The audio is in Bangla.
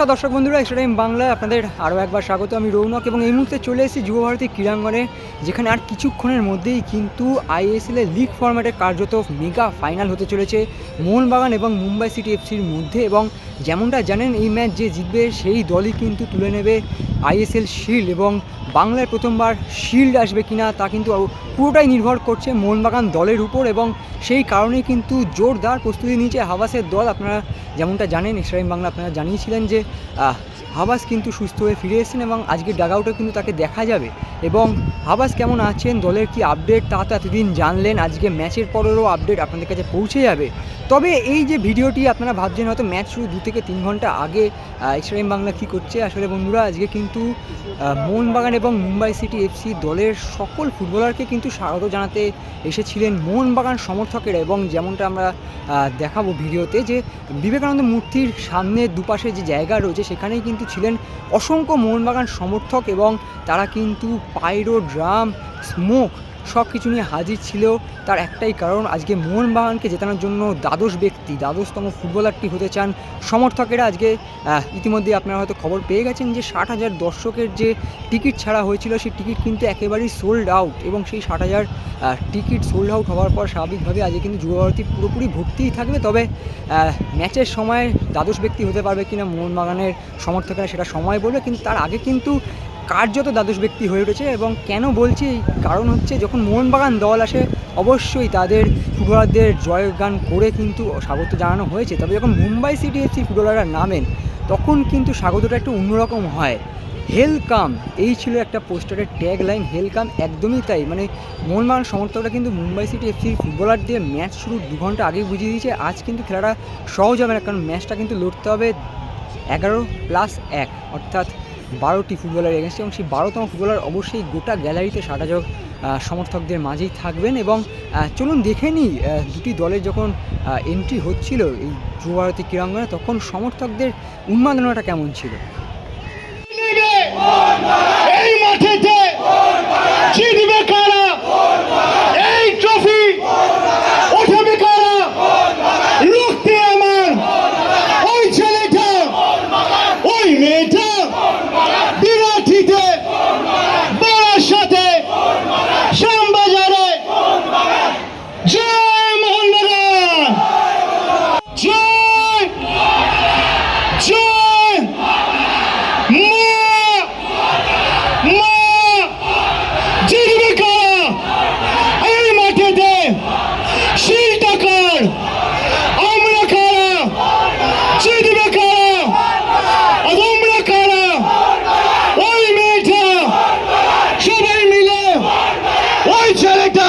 নমস্কার দর্শক বন্ধুরা এক্সট্রা টাইম বাংলায় আপনাদের আরও একবার স্বাগত। আমি রৌনক এবং এই মুহূর্তে চলে এসেছি যুবভারতী ক্রীড়াঙ্গনে, যেখানে আর কিছুক্ষণের মধ্যেই কিন্তু আইএসএল এর লিগ ফরম্যাটে কার্যত মেগা ফাইনাল হতে চলেছে মোহনবাগান এবং মুম্বাই সিটি এফসির মধ্যে। এবং যেমনটা জানেন, এই ম্যাচ যে জিতবে সেই দলই কিন্তু তুলে নেবে আইএসএল শিল্ড এবং বাংলায় প্রথমবার শিল্ড আসবে কিনা তা কিন্তু পুরোটাই নির্ভর করছে মোহনবাগান দলের উপর এবং সেই কারণেই কিন্তু জোরদার প্রস্তুতি নিচ্ছে হাওয়াসের দল। আপনারা যেমনটা জানেন এক্সট্রাইম বাংলা আপনারা জানিয়েছিলেন যে হাবাস কিন্তু সুস্থ হয়ে ফিরে এসেছেন এবং আজকের ডাগআউটে কিন্তু তাকে দেখা যাবে। এবং হাবাস কেমন আছেন? দলের কি আপডেট তা তো এতদিন জানলেন। আজকে ম্যাচের পরেরও আপডেট আপনাদের কাছে পৌঁছে যাবে। তবে এই যে ভিডিওটি আপনারা ভাবছেন, হয়তো ম্যাচ শুরু দু থেকে তিন ঘণ্টা আগে এক্সট্রাইম বাংলা কী করছে? আসলে বন্ধুরা, আজকে কিন্তু মোহনবাগান এবং মুম্বাই সিটি এফসি দলের সকল ফুটবলারকে কিন্তু স্বাগত জানাতে এসেছিলেন মোহনবাগান সমর্থকেরা। এবং যেমনটা আমরা দেখাবো ভিডিওতে যে বিবেকানন্দ মূর্তির সামনে দুপাশে যে জায়গা রয়েছে, সেখানেই কিন্তু ছিলেন অসংখ্য মোহনবাগান সমর্থক এবং তারা কিন্তু পাইরো ড্রাম স্মোক সব কিছু নিয়ে হাজির ছিল তার একটাই কারণ, আজকে মোহনবাগানকে জেতানোর জন্য দ্বাদশ ব্যক্তি, দ্বাদশতম ফুটবলারটি হতে চান সমর্থকেরা। আজকে ইতিমধ্যে আপনারা হয়তো খবর পেয়ে গেছেন যে ষাট হাজার দর্শকের যে টিকিট ছাড়া হয়েছিল, সেই টিকিট কিন্তু একেবারেই সোল্ড আউট এবং সেই ষাট হাজার টিকিট সোল্ড আউট হওয়ার পর স্বাভাবিকভাবে আজকে কিন্তু যুবভারতী পুরোপুরি ভর্তিই থাকবে। তবে ম্যাচের সময় দ্বাদশ ব্যক্তি হতে পারবে কিনা মোহনবাগানের সমর্থকেরা সেটা সময় বলবে, কিন্তু তার আগে কিন্তু কার্যত দ্বাদশ ব্যক্তি হয়ে উঠেছে এবং কেন বলছি, এই কারণ হচ্ছে যখন মোহনবাগান দল আসে, অবশ্যই তাদের ফুটবলারদের জয়গান করে কিন্তু স্বাগত জানানো হয়েছে। তবে যখন মুম্বাই সিটি এফসি ফুটবলাররা নামেন, তখন কিন্তু স্বাগতটা একটু অন্যরকম হয়। হেলকাম, এই ছিল একটা পোস্টারের ট্যাগ লাইন হেলকাম একদমই তাই। মানে মোহনবাগান সমর্থকরা কিন্তু মুম্বাই সিটি এফসির ফুটবলার দিয়ে ম্যাচ শুরু দু ঘণ্টা আগেই বুঝিয়ে দিয়েছে। আজ কিন্তু খেলাটা সহজ হবে না, কারণ ম্যাচটা কিন্তু লড়তে হবে এগারো প্লাস এক, অর্থাৎ বারোটি ফুটবলার এগেনস্টে এবং সেই বারোতম ফুটবলার অবশ্যই গোটা গ্যালারিতে ষাট যোগ সমর্থকদের মাঝেই থাকবেন এবং চলুন দেখে নিই দুটি দলের যখন এন্ট্রি হচ্ছিল এই যুবভারতী ক্রীড়াঙ্গনে, তখন সমর্থকদের উন্মাদনাটা কেমন ছিল? এই মাঠেতে জিতবে কারা এই ট্রফি ওঠাবে কারা রুখতে আমার ওই ছেলেটা ওই মেয়েটা বিরাটিতে বড়ার সাথে শ্যামবাজারে জয় মোহনবাগান জয় জয় মা মা জিতবে কারা এই মাঠেতে সেই টাকার আমরা কারা জিতবে কারা তোমরা কারা ওই মেয়েটা সবাই মিলে ওই ছেলেটা